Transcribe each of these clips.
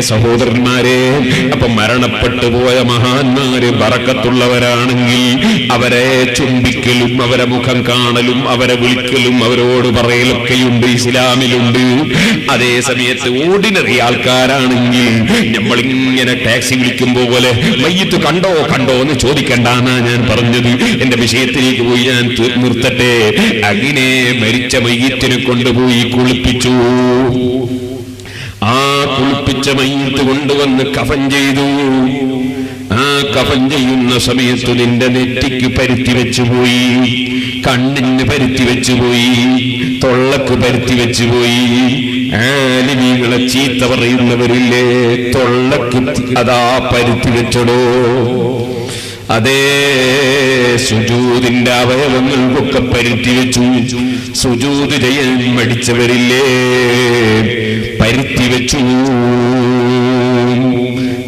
സഹോദരന്മാരെ അപ്പൊ മരണപ്പെട്ടു പോയ മഹാന്മാര് പറക്കത്തുള്ളവരാണെങ്കിൽ അവരെ ചുംബിക്കലും അവരെ മുഖം കാണലും അവരെ വിളിക്കലും അവരോട് പറയലൊക്കെയുണ്ട് ഇസ്ലാമിലുണ്ട്. അതേ സമയത്ത് ഓർഡിനറി ആൾക്കാരാണെങ്കിൽ നമ്മളിങ്ങനെ ടാക്സി വിളിക്കുമ്പോ പോലെ മയ്യത്ത് കണ്ടോ കണ്ടോ എന്ന് ചോദിക്കണ്ടാന്നാ ഞാൻ പറഞ്ഞത്. എന്റെ വിഷയത്തിലേക്ക് പോയി ഞാൻ നിർത്തട്ടെ. അങ്ങനെ മരിച്ച മയ്യത്തിനെ കൊണ്ടുപോയി കുളിപ്പിച്ചു. ആ കുളിപ്പിച്ച മയ്യത്ത് കൊണ്ടുവന്ന് കഫൻ ചെയ്തു. ആ കഫൻ ചെയ്യുന്ന സമയത്ത് നിന്റെ നെറ്റിക്ക് പരുത്തി വെച്ചുപോയി കണ്ണിന് പരുത്തി വെച്ചുപോയി തൊള്ളക്ക് പരുത്തി വെച്ചുപോയി ആലിമീകളെ ചീത്ത പറയുന്നവരില്ലേ? തൊള്ളക്ക് അതാ പരുത്തി വെച്ചടോ. അതേ സുജൂതിന്റെ അവയവങ്ങൾക്കൊക്കെ പരുത്തി വെച്ചു. സുജൂത് ചെയ്യാൻ മടിച്ചവരില്ലേ പരുത്തി വെച്ചു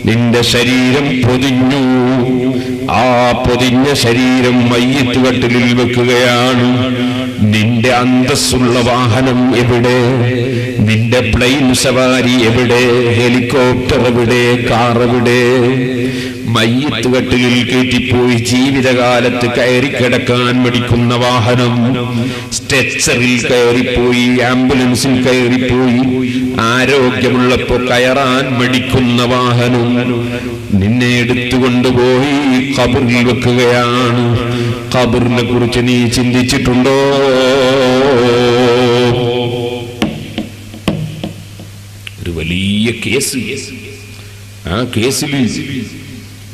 നിന്റെ ശരീരം പൊതിഞ്ഞു. ആ പൊതിഞ്ഞ ശരീരം മയ്യത്ത് കട്ടിലിൽ വെക്കുകയാണ്. നിന്റെ അന്തസ്സുള്ള വാഹനം എവിടെ? നിന്റെ പ്ലെയിൻ സവാരി എവിടെ? ഹെലികോപ്റ്റർ എവിടെ? കാർ എവിടെ? മയ്യത്ത് കട്ടിലിൽ കയറ്റിപ്പോയി ജീവിതകാലത്ത് കയറി കിടക്കാൻ മടിക്കുന്ന വാഹനം. സ്ട്രെച്ചറിൽ കയറിപ്പോയി ആംബുലൻസിൽ കയറിപ്പോയി ആരോഗ്യമുള്ളപ്പോ കയറാൻ മടിക്കുന്ന വാഹനം. നിന്നെ എടുത്തുകൊണ്ടുപോയി കബറിൽ വെക്കുകയാണ്. കബറിനെ കുറിച്ച് നീ ചിന്തിച്ചിട്ടുണ്ടോ? ഒരു വലിയ കേസ്. ആ കേസിൽ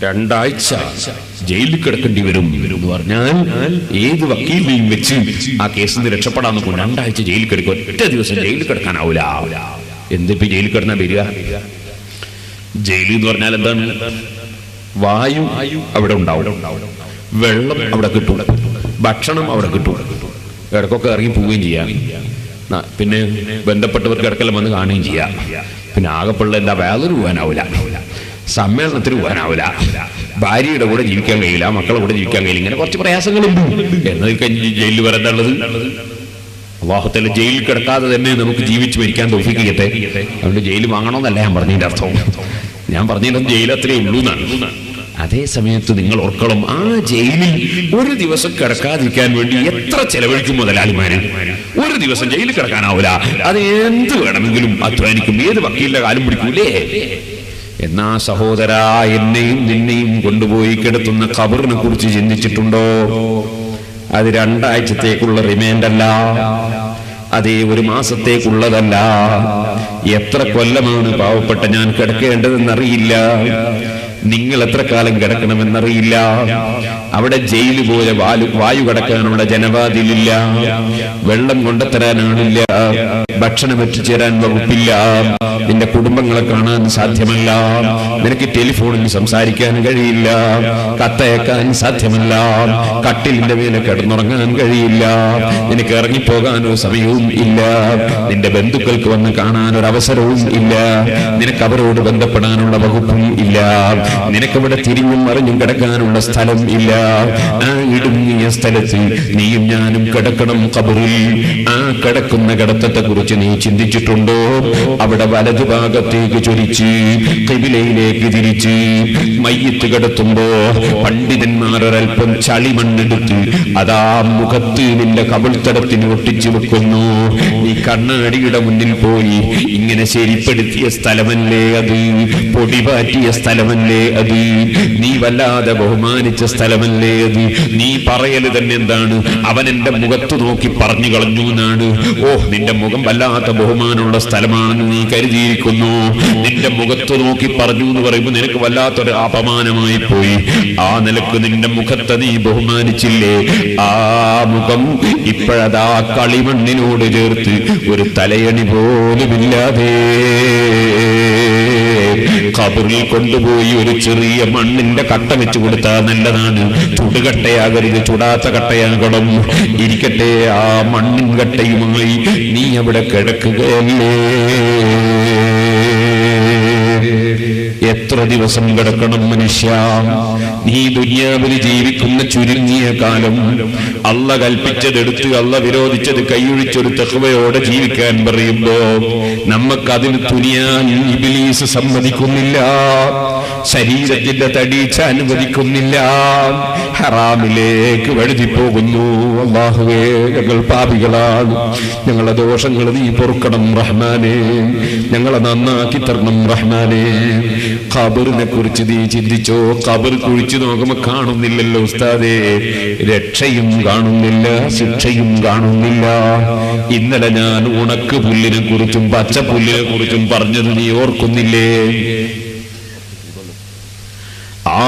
രണ്ടാഴ്ച ജയിലിൽ കിടക്കേണ്ടി വരും എന്ന് പറഞ്ഞാൽ ഏത് വക്കീലിനെയും വെച്ച് ആ കേസിൽ നിന്ന് രക്ഷപ്പെടാൻ നോക്കും രണ്ടാഴ്ച ജയിലിൽ കിടക്കും. ഒറ്റ ദിവസം ജയിലിൽ കിടക്കാനാവൂല. എന്തിപ്പോ ജയിലിൽ കിടന്നാ വരിക? ജയിലിൽ എന്ന് പറഞ്ഞാൽ എന്താണ്? വായു അവിടെ ഉണ്ടാവും. വെള്ളം അവിടെ കിട്ടും. ഭക്ഷണം അവിടെ കിട്ടും. ഇടക്കൊക്കെ ഇറങ്ങി പോവുകയും ചെയ്യാം. പിന്നെ ബന്ധപ്പെട്ടവർക്ക് ഇടക്കെല്ലാം വന്ന് കാണുകയും ചെയ്യാം. പിന്നെ ആകെപ്പുള്ള എന്താ? വേലൊരു പോകാനാവില്ല സമ്മേളനത്തിന് പോകാനാവില്ല ഭാര്യയുടെ കൂടെ ജീവിക്കാൻ കഴിയില്ല മക്കളുടെ കൂടെ ജീവിക്കാൻ കഴിയില്ല ഇങ്ങനെ കുറച്ച് പ്രയാസങ്ങളുണ്ട് എന്നതിൽ ജയിലിൽ വരേണ്ടത് അള്ളാഹുത്തല്ല ജയിലിൽ കിടക്കാതെ തന്നെ നമുക്ക് ജീവിച്ച് മരിക്കാൻ തോഫിക്കട്ടെ അതുകൊണ്ട് ജയിൽ വാങ്ങണമെന്നല്ല ഞാൻ പറഞ്ഞതിന്റെ അർത്ഥം. ഞാൻ പറഞ്ഞതിന്റെ ജയിൽ അത്രേ ഉള്ളൂ എന്നാണ്. അതേ സമയത്ത് നിങ്ങൾ ഓർക്കണം ആ ജയിലിൽ ഒരു ദിവസം കിടക്കാതിരിക്കാൻ വേണ്ടി എത്ര ചെലവഴിക്കും മുതലാളിമാര്? ഒരു ദിവസം ജയിലിൽ കിടക്കാനാവില്ല. അത് എന്ത് വേണമെങ്കിലും അധ്വാനിക്കും. ഏത് വക്കീലിന്റെ കാലം പിടിക്കൂലേ? എന്നാ സഹോദര എന്നെയും നിന്നെയും കൊണ്ടുപോയി കിടത്തുന്ന ഖബറിനെ കുറിച്ച് ചിന്തിച്ചിട്ടുണ്ടോ? അത് രണ്ടാഴ്ചത്തേക്കുള്ള റിമൈൻഡ് അല്ല അതേ ഒരു മാസത്തേക്കുള്ളതല്ല. എത്ര കൊല്ലമാണ് പാവപ്പെട്ട ഞാൻ കിടക്കേണ്ടതെന്നറിയില്ല. നിങ്ങൾ എത്ര കാലം കിടക്കണമെന്നറിയില്ല. അവിടെ ജയിലു പോലെ വായു കടക്കാനുള്ള ജനവാതിലില്ല. വെള്ളം കൊണ്ടുത്തരാനാണില്ല ഭക്ഷണം എത്തിച്ചേരാൻ വകുപ്പില്ല. നിന്റെ കുടുംബങ്ങളെ കാണാൻ സാധ്യമല്ല. നിനക്ക് ടെലിഫോണിൽ സംസാരിക്കാൻ കഴിയില്ല. കത്തയക്കാൻ സാധ്യമല്ല. കട്ടിലിന്റെ മേലെ കിടന്നുറങ്ങാൻ കഴിയില്ല. നിനക്ക് ഇറങ്ങിപ്പോകാനോ സമയവും ഇല്ല. നിന്റെ ബന്ധുക്കൾക്ക് വന്ന് കാണാനൊരവസരവും ഇല്ല. നിനക്ക് അവരോട് ബന്ധപ്പെടാനുള്ള വകുപ്പും ഇല്ല. നിനക്കവിടെ തിരിഞ്ഞും മറിഞ്ഞും കിടക്കാനുള്ള സ്ഥലം ഇല്ല. ആ ഇടുങ്ങിയ സ്ഥലത്ത് നീയും ഞാനും കിടക്കണം കബറിൽ ആ കിടക്കുന്ന കിടത്തത്തെ കുറിച്ച് നീ ചിന്തിച്ചിട്ടുണ്ടോ? അവിടെ വലതുഭാഗത്തേക്ക് ചൊരിച്ച് കിബിലയിലേക്ക് തിരിച്ച് മയ്യത്ത് കിടത്തുമ്പോ പണ്ഡിതന്മാരൊരൽപ്പം ചളിമണ്ണെടുത്ത് അതാ മുഖത്ത് നിന്റെ കബിൾത്തടത്തിന് ഒട്ടിച്ചു വെക്കുന്നു. നീ കണ്ണാടിയുടെ മുന്നിൽ പോയി ഇങ്ങനെ ശരിപ്പെടുത്തിയ സ്ഥലമല്ലേ അത്? പൊടിപാറ്റിയ സ്ഥലമല്ലേ അത് നീ വല്ലാതെ ബഹുമാനിച്ച സ്ഥലമല്ലേ അത് നീ പറയൽ തന്നെ എന്താണ് അവൻ എന്റെ മുഖത്ത് നോക്കി പറഞ്ഞു കളഞ്ഞു എന്നാണ്. ഓ നിന്റെ മുഖം വല്ലാത്ത ബഹുമാനമുള്ള സ്ഥലമാണെന്ന് നീ കരുതിയിരിക്കുന്നു. നിന്റെ മുഖത്ത് നോക്കി പറഞ്ഞു എന്ന് പറയുമ്പോൾ നിനക്ക് വല്ലാത്തൊരു അപമാനമായി പോയി. ആ നിലയ്ക്ക് നിന്റെ മുഖത്തെ നീ ബഹുമാനിച്ചില്ലേ? ആ മുഖം ഇപ്പോഴതാ കളിമണ്ണിനോട് ചേർത്ത് ഒരു തലയണി പോലുമില്ലാതെ. കബറിൽ കൊണ്ടുപോയി ഒരു ചെറിയ മണ്ണിന്റെ കട്ട വെച്ചു കൊടുത്താൽ നല്ലതാണ്. ചുടുകട്ടയാകരുത് ചുടാത്ത കട്ടയാകണം. ഇരിക്കട്ടെ ആ മണ്ണിൻ കട്ടയുമായി നീ അവിടെ കിടക്കുകയല്ലേ? എത്ര ദിവസം കിടക്കണം മനുഷ്യ? നീ ദുനിയാവിൽ ജീവിക്കുന്ന ചുരുങ്ങിയ കാലം അല്ല കൽപ്പിച്ചതെടുത്ത് അല്ല വിരോധിച്ചത് കൈയൊഴിച്ചൊരു തെഹുവയോടെ ജീവിക്കാൻ പറയുമ്പോ നമുക്കതിന് തുനിയാൻ ഇബിലീസ് സമ്മതിക്കുന്നില്ല ശരീരത്തിന്റെ തടീച്ച അനുവദിക്കുന്നില്ല ഹറാമിലേക്ക് വഴുതി പോകുന്നു. അള്ളാഹുവേ ഞങ്ങൾ പാപികളാണ്. ഞങ്ങളെ ദോഷങ്ങൾ നീ പൊറുക്കണം റഹ്മാനെ. ഞങ്ങളെ നന്നാക്കി തരണം റഹ്മാനെ. ഖബറിനെ കുറിച്ച് നീ ചിന്തിച്ചോ? ഖബർ കുഴിച്ചു നോക്കുമ്പോ കാണുന്നില്ലല്ലോ ഉസ്താദേ. രക്ഷയും കാണുന്നില്ല ശിക്ഷയും കാണുന്നില്ല. ഇന്നലെ ഞാൻ ഉണക്ക് പുല്ലിനെ കുറിച്ചും പച്ച പുല്ലിനെ കുറിച്ചും പറഞ്ഞത് നീ ഓർക്കുന്നില്ലേ? ആ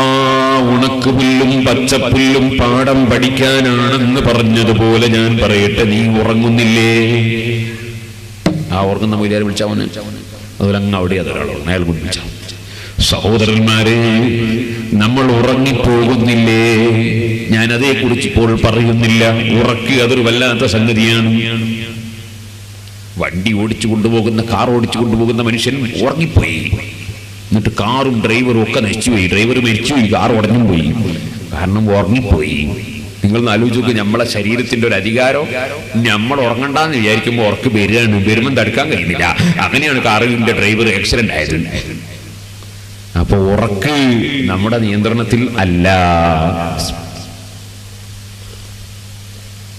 ഉണക്ക് പുല്ലും പച്ചപ്പുല്ലും പാഠം പഠിക്കാനാണെന്ന് പറഞ്ഞതുപോലെ ഞാൻ പറയട്ടെ നീ ഉറങ്ങുന്നില്ലേ? ആ ഓർക്കുന്ന മൊയിലാരെ വിളിച്ചവന് അതുപോലെ അങ്ങ് അവിടെ അതൊരാളോ അയാൾ വിളിച്ച സഹോദരന്മാരെ നമ്മൾ ഉറങ്ങിപ്പോകുന്നില്ലേ? ഞാൻ അതേക്കുറിച്ച് ഇപ്പോൾ പറയുന്നില്ല. ഉറക്കി അതൊരു വല്ലാത്ത സംഗതിയാണ്. വണ്ടി ഓടിച്ചു കൊണ്ടുപോകുന്ന കാർ ഓടിച്ചു കൊണ്ടുപോകുന്ന മനുഷ്യൻ ഉറങ്ങിപ്പോയി. എന്നിട്ട് കാറും ഡ്രൈവറും ഒക്കെ നശിച്ചുപോയി ഡ്രൈവർ മരിച്ചുപോയി കാർ ഉടഞ്ഞും പോയി. കാരണം ഉറങ്ങിപ്പോയി. നിങ്ങൾ ആലോചിച്ചു നോക്ക് നമ്മളെ ശരീരത്തിന്റെ ഒരു അധികാരം നമ്മൾ ഉറങ്ങണ്ടെന്ന് വിചാരിക്കുമ്പോൾ ഉറക്ക് വരികയാണ്. വരുമ്പം തടുക്കാൻ കഴിയുന്നില്ല. അങ്ങനെയാണ് കാറിന്റെ ഡ്രൈവർ ആക്സിഡന്റ് ആയത്. അപ്പൊ ഉറക്ക് നമ്മുടെ നിയന്ത്രണത്തിൽ അല്ല.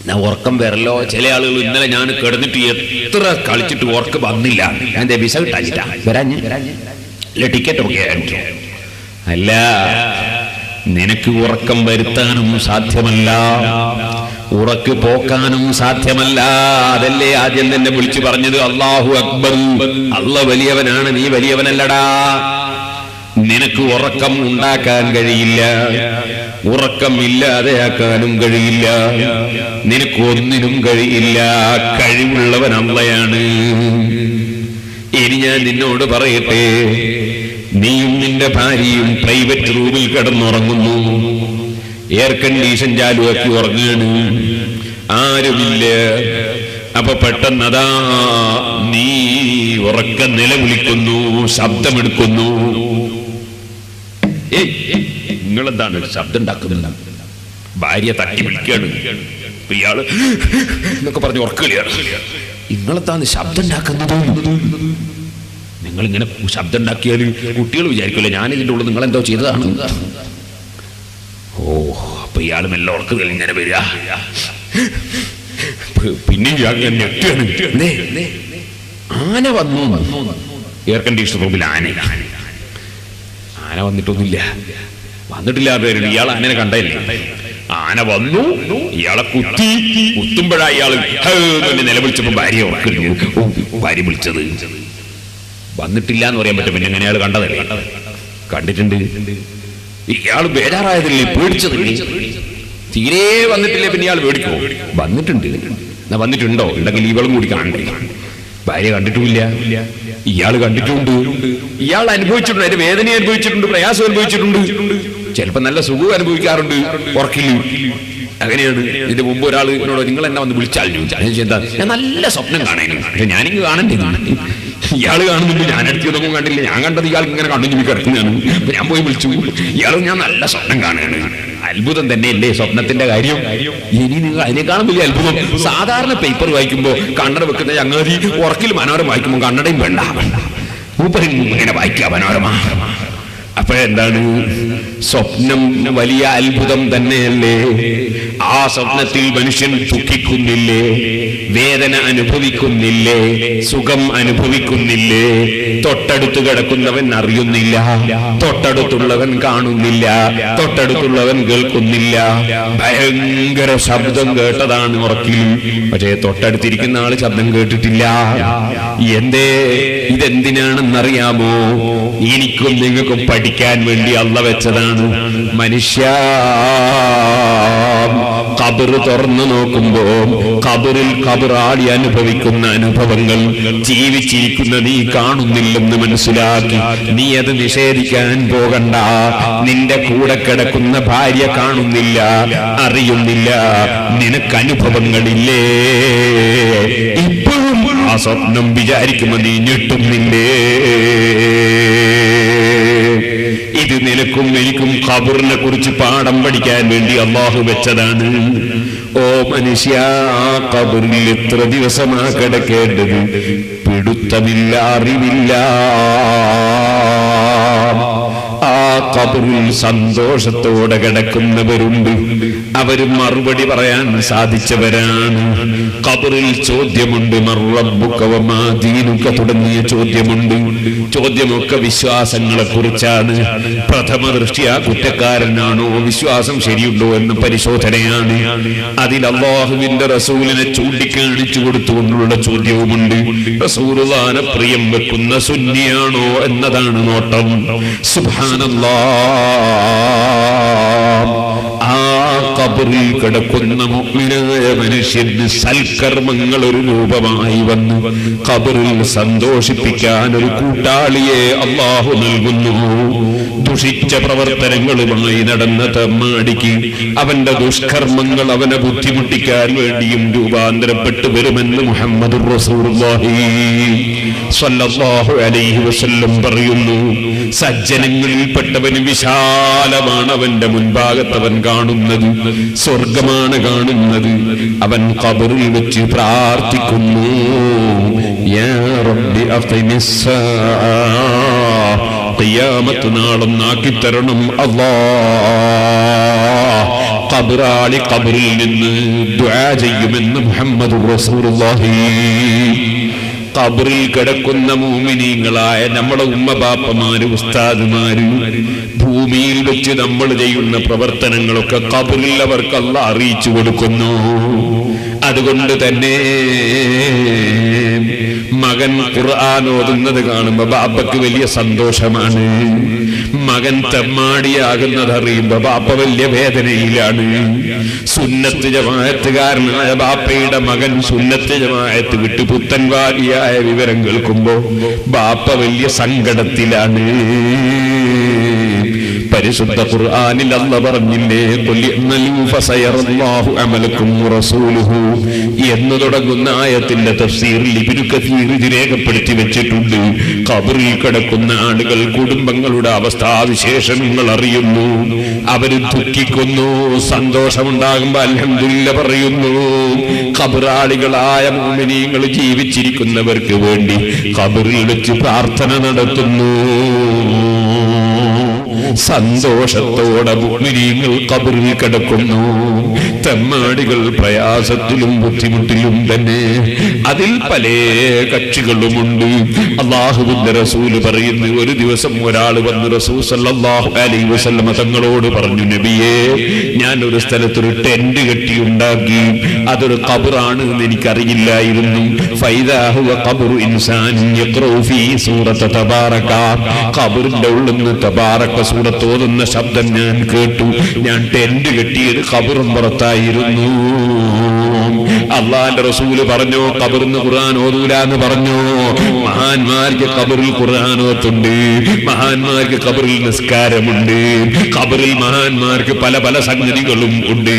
ഞാൻ ഉറക്കം വരല്ലോ. ചില ആളുകൾ ഇന്നലെ ഞാൻ കിടന്നിട്ട് എത്ര കളിച്ചിട്ട് ഉറക്കം വന്നില്ല. ഞാൻ വിസ കിട്ടാഞ്ഞിട്ടാ. വരാഞ്ഞ് അല്ല ടിക്കറ്റ് ഒക്കെ അല്ല നിനക്ക് ഉറക്കം വരുത്താനും സാധ്യമല്ല. ഉറക്ക് പോക്കാനും സാധ്യമല്ല. അതല്ലേ ആദ്യം തന്നെ വിളിച്ചു പറഞ്ഞത്? അള്ളാഹു അക്ബർ. അള്ള വലിയവനാണ് നീ വലിയവനല്ലടാ. നിനക്ക് ഉറക്കം ഉണ്ടാക്കാൻ കഴിയില്ല. ഉറക്കം ഇല്ലാതെയാക്കാനും കഴിയില്ല. നിനക്ക് ഒന്നിനും കഴിയില്ല. കഴിവുള്ളവൻ അമ്മയാണ് ഇനി ഞാൻ നിന്നോട് പറയട്ടെ. നീയും നിന്റെ ഭാര്യയും പ്രൈവറ്റ് റൂമിൽ കിടന്നുറങ്ങുന്നു. എയർ കണ്ടീഷൻ ചാലുവാക്കി ഉറങ്ങുകയാണ് ആരുമില്ല. അപ്പൊ പെട്ടെന്നതാ നീ ഉറക്കം നിലവിളിക്കുന്നു ശബ്ദമെടുക്കുന്നു. നിങ്ങളെന്താണ് ശബ്ദം ഉണ്ടാക്കുന്നത്? ഭാര്യ തട്ടി വിളിക്കുകയാണ്. ഇയാൾ എന്നൊക്കെ പറഞ്ഞ് ഉറക്കുകയാണ്. നിങ്ങളെന്താണ് ശബ്ദം ഉണ്ടാക്കുന്നത്? നിങ്ങൾ ഇങ്ങനെ ശബ്ദം ഉണ്ടാക്കിയാൽ കുട്ടികൾ വിചാരിക്കില്ല ഞാൻ ഇതിന്റെ ഉള്ളിൽ നിങ്ങൾ എന്തോ ചെയ്തതാണ്? ഓ അപ്പൊ ഇയാൾ മെല്ലെ ഉറക്കുക ഇങ്ങനെ വരിക? പിന്നെ ആന വന്നു എയർ കണ്ടീഷണർ റൂമിൽ ആന ആന വന്നിട്ടൊന്നുമില്ല. വന്നിട്ടില്ല ഇയാൾ ആനനെ കണ്ടല്ലേ ആന വന്നു ഇയാളെ കുത്തി കുത്തുമ്പോഴാ ഇയാൾ നിലവിളിച്ചപ്പോ ഭാര്യ ഭാര്യ വിളിച്ചത്. വന്നിട്ടില്ല എന്ന് പറയാൻ പറ്റും. പിന്നെ അങ്ങനെ കണ്ടതല്ലേ? കണ്ടിട്ടുണ്ട്. ഇയാൾ ബേജാറായതല്ലേ? പേടിച്ചതല്ലേ തീരെ വന്നിട്ടില്ലേ പിന്നെ ഇയാൾ പേടിക്കോ? വന്നിട്ടുണ്ട്. എന്നാ വന്നിട്ടുണ്ടോ? ഉണ്ടെങ്കിൽ ഇവളും കൂടി കാണണ്ടേ? ഭാര്യ കണ്ടിട്ടുമില്ല. ഇയാൾ കണ്ടിട്ടുണ്ട്. ഇയാൾ അനുഭവിച്ചിട്ടുണ്ട്. അതിന്റെ വേദന അനുഭവിച്ചിട്ടുണ്ട്. പ്രയാസം അനുഭവിച്ചിട്ടുണ്ട്. ചിലപ്പോ നല്ല സുഖവും അനുഭവിക്കാറുണ്ട് ഉറക്കില്ല അങ്ങനെയാണ്. ഇതിന്റെ മുമ്പ് ഒരാൾ എന്നോട് നിങ്ങൾ എന്നെ വന്ന് വിളിച്ചാൽ ചോദിച്ചാൽ എന്താ? ഞാൻ നല്ല സ്വപ്നം കാണാനും. ഞാനിങ്ങ് കാണണ്ടേ? ഇയാൾ കാണുന്നുണ്ട് ഞാൻ അടുത്തൊന്നും കണ്ടില്ല? ഞാൻ കണ്ടത് ഇയാൾ ഇങ്ങനെ കണ്ടു ചുമി കിടക്കുന്നതാണ്. അപ്പൊ ഞാൻ പോയി വിളിച്ചു. ഇയാൾ ഞാൻ നല്ല സ്വപ്നം കാണുകയാണ്. അത്ഭുതം തന്നെയല്ലേ സ്വപ്നത്തിന്റെ കാര്യം? ഇനി നിങ്ങൾ അതിനേക്കാളും വലിയ അത്ഭുതം സാധാരണ പേപ്പർ വായിക്കുമ്പോ കണ്ണട വെക്കുന്ന ചങ്ങാതി ഉറക്കിൽ മനോരം വായിക്കുമ്പോൾ കണ്ണടയും വേണ്ട. വേണ്ട ഇങ്ങനെ വായിക്കുക മനോരമ അപ്പോഴെന്താണ് സ്വപ്നം വലിയ അത്ഭുതം തന്നെയല്ലേ? ആ സ്വപ്നത്തിൽ മനുഷ്യൻ ദുഃഖിക്കുന്നില്ലേ? വേദന അനുഭവിക്കുന്നില്ലേ? സുഖം അനുഭവിക്കുന്നില്ലേ? തൊട്ടടുത്ത് കിടക്കുന്നവൻ അറിയുന്നില്ല. തൊട്ടടുത്തുള്ളവൻ കാണുന്നില്ല. തൊട്ടടുത്തുള്ളവൻ കേൾക്കുന്നില്ല. ഭയങ്കര ശബ്ദം കേട്ടതാണ് ഉറക്കിൽ. പക്ഷേ തൊട്ടടുത്തിരിക്കുന്ന ആൾ ശബ്ദം കേട്ടിട്ടില്ല. എന്തേ? ഇതെന്തിനാണെന്നറിയാമോ? എനിക്കും നിങ്ങൾക്കും പഠിക്കാൻ വേണ്ടി അള്ള വെച്ചതാണ്. മനുഷ്യ കബറ് തുറന്നു നോക്കുമ്പോ കബറിൽ കബിറാടി അനുഭവിക്കുന്ന അനുഭവങ്ങൾ ജീവിച്ചിരിക്കുന്ന നീ കാണുന്നില്ലെന്ന് മനസ്സിലാക്കി. നീ അത് നിഷേധിക്കാൻ പോകണ്ട. നിന്റെ കൂടെ കിടക്കുന്ന ഭാര്യ കാണുന്നില്ല അറിയുന്നില്ല. നിനക്ക് അനുഭവങ്ങളില്ലേ? ഇപ്പോഴും ആ സ്വപ്നം വിചാരിക്കുമ്പോ നീ ഞെട്ടുന്നില്ലേ? നിനക്കും എനിക്കും ഖബറിനെ കുറിച്ച് പാഠം പഠിക്കാൻ വേണ്ടി അള്ളാഹു വെച്ചതാണ്. ഓ മനുഷ്യ ഖബറിൽ എത്ര ദിവസമാ കിടക്കേണ്ടത്? പിടുത്തമില്ല അറിവില്ല. ആ കബറിൽ സന്തോഷത്തോടെ കിടക്കുന്നവരുണ്ട് അവർ മറുപടി പറയാൻ സാധിച്ചവരാണ്. കബറിൽ ചോദ്യമുണ്ട് മറുറബുക്കവമാദീനുക്ക തുടങ്ങിയ ചോദ്യമുണ്ട്. ചോദ്യമൊക്കെ വിശ്വാസങ്ങളെ കുറിച്ചാണ് പ്രഥമ ദൃഷ്ടിയ കുറ്റക്കാരനാണോ? വിശ്വാസം ശരിയുണ്ടോ എന്ന പരിശോധനയാണ്. അതിൽ അള്ളാഹുവിന്റെ റസൂലിനെ ചൂണ്ടിക്കാണിച്ചു കൊടുത്തുകൊണ്ടുള്ള ചോദ്യവുമുണ്ട്. റസൂലുദാന പ്രിയം വെക്കുന്ന സുന്നിയാണോ എന്നതാണ് നോട്ടം. സുബ്ഹാനല്ലാ ആ കബറിൽ കിടക്കുന്ന മുഗ്മിനായ മനുഷ്യന് സൽക്കർമ്മങ്ങൾ ഒരു രൂപമായി വന്ന് ഖബറിൽ സന്തോഷിപ്പിക്കാൻ ഒരു കൂട്ടാളിയെ അള്ളാഹു നൽകുന്നു. ദുഷിച്ച പ്രവർത്തനങ്ങളുമായി നടന്ന തമ്മാടിക്ക് അവന്റെ ദുഷ്കർമ്മങ്ങൾ അവനെ ബുദ്ധിമുട്ടിക്കാൻ വേണ്ടിയും രൂപാന്തരപ്പെട്ടു വരുമെന്ന് മുഹമ്മദ് അലൈഹി വസല്ലം പറയുന്നു. സജ്ജനങ്ങളിൽപ്പെട്ടവന് വിശാലമാണ് അവന്റെ മുൻഭാഗത്തവൻ കാണുന്നത്. സ്വർഗമാണ് കാണുന്നത്. അവൻ കബറിൽ വെച്ച് പ്രാർത്ഥിക്കുന്നു. യാ നാളും നാക്കിത്തരണം അള്ളാ കബറാളി കബറിൽ നിന്ന് ദ്വാ ചെയ്യുമെന്ന് മുഹമ്മദ് റസൂലുള്ളാഹി കബറിൽ കിടക്കുന്ന മൂമിനീങ്ങളായ നമ്മുടെ ഉമ്മ ബാപ്പമാര് ഉസ്താദുമാര് ഭൂമിയിൽ വെച്ച് നമ്മൾ ചെയ്യുന്ന പ്രവർത്തനങ്ങളൊക്കെ കബറിൽ അവർക്കല്ല അറിയിച്ചു കൊടുക്കുന്നു. അതുകൊണ്ട് തന്നെ ഖുർആൻ ഓതുന്നത് കാണുമ്പോ ബാപ്പക്ക് വലിയ സന്തോഷമാണ്. മകൻ തെമ്മാടിയാകുന്നത് അറിയുമ്പോ ബാപ്പ വലിയ വേദനയിലാണ്. സുന്നത്ത് ജമായത്തുകാരനായ ബാപ്പയുടെ മകൻ സുന്നത്ത് ജമായത്ത് വിട്ട് പുത്തൻവാദിയായ വിവരം കേൾക്കുമ്പോ ബാപ്പ വലിയ സങ്കടത്തിലാണ്. പരിശുദ്ധ ഖുർആനിൽ അല്ല പറഞ്ഞില്ലേ? "ഖുൽ ഇഅ്മലൂ ഫസയറല്ലാഹു അമലക്കും റസൂലുഹു എന്ന് തുടങ്ങുന്ന ആയത്തിന്റെ തഫ്സീറിൽ ഇബ്നു കസീർ രേഖപ്പെടുത്തി വെച്ചിട്ടുണ്ട്. ഖബറിൽ കിടക്കുന്ന ആളുകൾ കുടുംബങ്ങളുടെ അവസ്ഥാവിശേഷങ്ങൾ അറിയുന്നു. അവർ ദുഃഖിക്കുന്നു സന്തോഷമുണ്ടാകുമ്പോ അൽഹംദുലില്ല പറയുന്നു ഖബറാളികളായ മോമിനിയങ്ങൾ ജീവിച്ചിരിക്കുന്നവർക്ക് വേണ്ടി ഖബറിൽ വെച്ച് പ്രാർത്ഥന നടത്തുന്നു. സന്തോഷത്തോടെ മുഗ്മിനീങ്ങൾ കബറിൽ കിടക്കുന്നു. തെമ്മാടികൾ പ്രയാസത്തിലും ബുദ്ധിമുട്ടിലും തന്നെ അതിൽ പല കക്ഷികളുമുണ്ട്. അള്ളാഹുവിന്റെ റസൂൽ പറയുന്നു ഒരു ദിവസം ഒരാൾ വന്ന് റസൂൽ സല്ലാഹു അലൈഹി വസല്ലമ തങ്ങളോട് പറഞ്ഞു നബിയെ ഞാൻ ഒരു സ്ഥലത്തൊരു ടെന്റ് കെട്ടിയുണ്ടാക്കി അതൊരു കബറാണ് എന്ന് എനിക്കറിയില്ലായിരുന്നു. കബറിന്റെ ഉള്ളിൽ നിന്ന് തബാറക സൂറത്ത് ഓതുന്ന ശബ്ദം ഞാൻ കേട്ടു. ഞാൻ ടെന്റ് കെട്ടിയത് ഖബറും പുറത്തായിരുന്നു അള്ളാന്റെ റസൂൽ പറഞ്ഞു കബറിന്ന് ഖുർആൻ ഓതൂല എന്ന് പറഞ്ഞു. മഹാന്മാർക്ക് കബറിൽ ഖുർആൻ ഓത്തുണ്ട്. മഹാന്മാർക്ക് കബറിൽ നിസ്കാരമുണ്ട്. കബറിൽ മഹാന്മാർക്ക് പല പല സംഗതികളും ഉണ്ട്.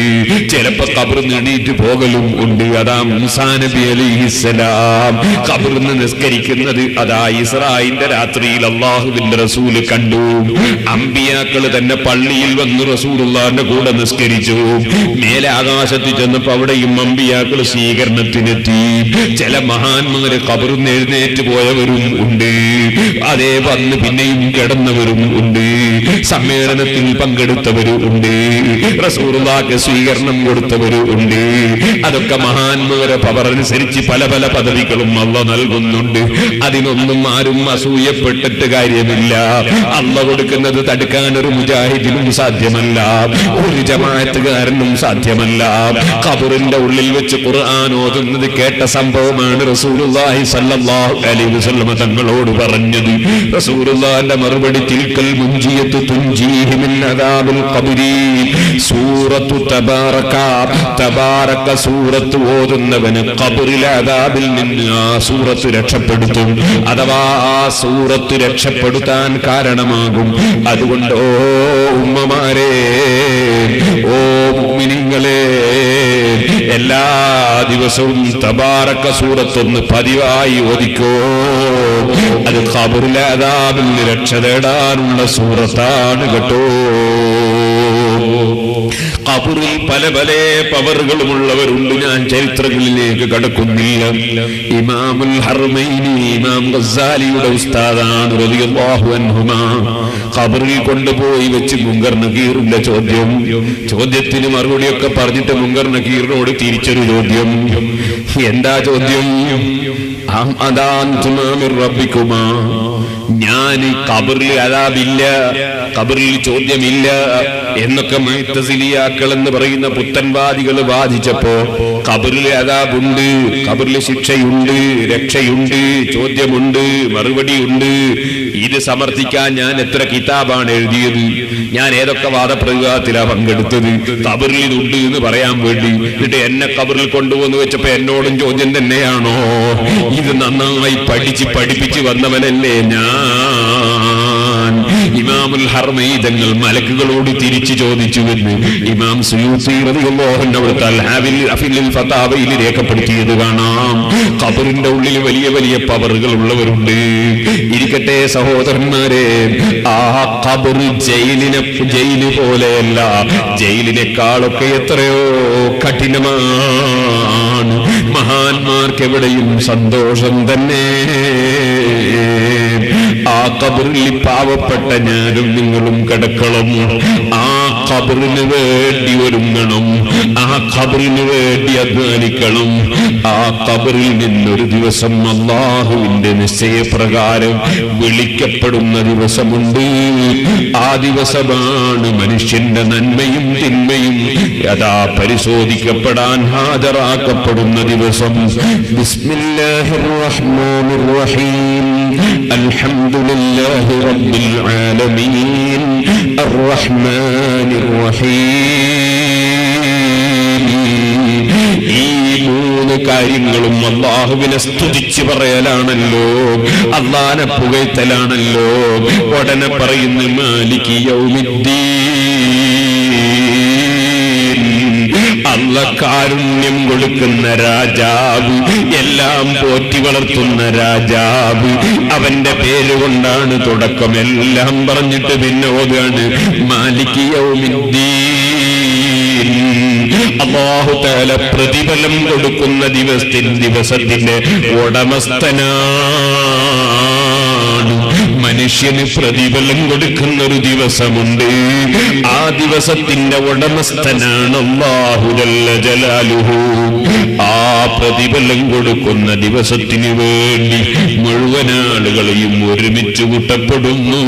ചിലപ്പോ കബറിന്ന് എണീറ്റ് പോകലും ഉണ്ട്. അതാ മുസാ നബി അലൈഹിസ്സലാം ഖബറിൽ നിസ്കരിക്കുന്നത് അതാ ഇസ്രായിന്റെ രാത്രിയിൽ അള്ളാഹുവിന്റെ റസൂൽ കണ്ടു. അമ്പിയാക്കൾ തന്നെ പള്ളിയിൽ വന്ന് റസൂലുള്ളാന്റെ കൂടെ നിസ്കരിച്ചു. മേലെ ആകാശത്ത് ചെന്നപ്പോ അവിടെയും അമ്പിയാക്കൾ സ്വീകരണത്തിനെത്തി ചില മഹാന്മാര് കബറും എഴുന്നേറ്റ് പോയവരും ഉണ്ട്. അതേ വന്ന് പിന്നെയും കിടന്നവരും ഉണ്ട്. സമ്മേളനത്തിൽ പങ്കെടുത്തവരും ഉണ്ട്. റസൂറുള്ളാക്ക് സ്വീകരണം കൊടുത്തവരും ഉണ്ട്. അതൊക്കെ മഹാന്മാരെ പവർ അനുസരിച്ച് പല പല പദവികളും അള്ള നൽകുന്നുണ്ട്. അതിനൊന്നും ആരും അസൂയപ്പെട്ടിട്ട് കാര്യമില്ല. അള്ള കൊടുക്കുന്നത് തടുക്കാൻ ഒരു മുജാഹിദിനും സാധ്യമല്ല. ഒരു ജമാഅത്തുകാരനും സാധ്യമല്ല. ഖബറിന്റെ ഉള്ളിൽ വെച്ച് ഖുർആൻ ഓതുന്നത് കേട്ട സംഭവമാണ് റസൂലുള്ളാഹി അലൈഹി വസല്ലമ തങ്ങളോട് പറഞ്ഞത്. മറുപടി തിൽക്കൽ മുഞ്ചിയത്ത് അദാബിൽ ഖബരി. സൂറത്തു സൂറത്ത് ഓതുന്നവന് ഖബറിലെ അദാബിൽ നിന്ന് ആ സൂറത്ത് രക്ഷപ്പെടുത്തും. അഥവാ ആ സൂറത്ത് രക്ഷപ്പെടുത്താൻ കാരണമാകും. അതുകൊണ്ട് ഓ ഉമ്മമാരെ ഓ മുഅ്മിനീങ്ങളെ എല്ലാ ദിവസവും തബാറക്ക സൂറത്തൊന്ന് പതിവായി ഓദിക്കോ അത് അദാബിൽ രക്ഷ തേടാനുള്ള സൂറത്താണ് കേട്ടോ. കബറിൽ പല പല പവറുകളുമുള്ളവരുണ്ട്. ഞാൻ ചരിത്രങ്ങളിലേക്ക് കടക്കുന്നില്ല. ഇമാമുൽ ഹർമൈനി ഇമാം ഗസാലിയുടെ ഉസ്താദാണ് ഖബറിൽ കൊണ്ടുപോയി വെച്ച് മുങ്കർ നക്കീറിന്റെ ചോദ്യം. ചോദ്യത്തിന് മറുപടിയൊക്കെ പറഞ്ഞിട്ട് മുങ്കർ നക്കീറിനോട് തിരിച്ചൊരു ചോദ്യം. എന്താ ചോദ്യം? ഞാൻ കബറിൽ അതാബില്ല കബറിൽ ചോദ്യമില്ല എന്നൊക്കെ മൈത്തസിലിയാക്കൾ എന്ന് പറയുന്ന പുത്തൻവാദികൾ വാദിച്ചപ്പോ കബറിൽ അതാബുണ്ട് കബറിൽ ശിക്ഷയുണ്ട് രക്ഷയുണ്ട് ചോദ്യമുണ്ട് മറുപടിയുണ്ട്. ഇത് സമർത്ഥിക്കാൻ ഞാൻ എത്ര കിതാബാണ് എഴുതിയത്? ഞാൻ ഏതൊക്കെ വാദപ്രതിവാദത്തിലാ പങ്കെടുത്തത്? കബറിൽ ഇതുണ്ട് എന്ന് പറയാൻ വേണ്ടി. എന്നിട്ട് എന്നെ കബറിൽ കൊണ്ടുവന്ന് വെച്ചപ്പോ എന്നോടും ചോദ്യം തന്നെയാണോ? ഇത് നന്നായി പഠിച്ച് പഠിപ്പിച്ച് വന്നവനല്ലേ ഞാൻ? ഇമാമുൽ ഹർമൈതങ്ങൾ മലക്കുകളോട് തിരിച്ചു ചോദിച്ചു എന്ന് ഇമാം ഫതാവയിൽ രേഖപ്പെടുത്തിയത് കാണാം. ഖബറിന്റെ ഉള്ളിൽ വലിയ വലിയ പവറുകൾ ഉള്ളവരുണ്ട്. ഇരിക്കട്ടെ സഹോദരന്മാരെ ആ ഖബർ ജയിലിനെ ജയിൽ പോലെയല്ല ജയിലിനേക്കാളൊക്കെ എത്രയോ കഠിനമാണ്. മഹാന്മാർക്ക് എവിടെയും സന്തോഷം തന്നെ. ആ കബറിൽ പാവപ്പെട്ട ഞാനും നിങ്ങളും കിടക്കണം. ആ കബറിന് വേണ്ടി ഒരുങ്ങണം. ആ കബറിന് വേണ്ടി അധ്വാനിക്കണം. ആ ഖബറിൽ നിന്നൊരു ദിവസം അള്ളാഹുവിന്റെ നിശ്ചയപ്രകാരം വിളിക്കപ്പെടുന്ന ദിവസമുണ്ട്. ആ ദിവസമാണ് മനുഷ്യന്റെ നന്മയും തിന്മയും യഥാ പരിശോധിക്കപ്പെടാൻ ഹാജരാക്കപ്പെടുന്ന ദിവസം. അൽഹംദുലില്ലാഹി റബ്ബിൽ ആലമീൻ. അർറഹ്മാനിർ الرحيم ഈ മൂന്ന് കാര്യങ്ങളും അള്ളാഹുവിനെ സ്തുതിച്ച് പറയലാണല്ലോ. അള്ളാനെ പുകഴ്ത്തലാണല്ലോ. ഉടനെ പറയുന്നു മാലിക് യൗമിദ്ദീൻ. അല്ല കാരുണ്യം കൊടുക്കുന്ന രാജാവ് എല്ലാം പോറ്റി വളർത്തുന്ന രാജാവ്. അവന്റെ പേര് കൊണ്ടാണ് തുടക്കം എല്ലാം പറഞ്ഞിട്ട് പിന്നെ ഓതാണ് മാലിക് യൗമിദ്ദീൻ. അള്ളാഹു താല പ്രതിഫലം കൊടുക്കുന്ന ദിവസത്തിൽ ദിവസത്തിന്റെ ഉടമസ്ഥനാണ് മനുഷ്യന് പ്രതിഫലം കൊടുക്കുന്ന ഒരു ദിവസമുണ്ട്. ആ ദിവസത്തിന്റെ ഉടമസ്ഥനാണ് ജലാലുഹു. ആ പ്രതിഫലം കൊടുക്കുന്ന ദിവസത്തിന് വേണ്ടി മുഴുവൻ ആളുകളെയും ഒരുമിച്ച് കൂട്ടപ്പെടുന്നു.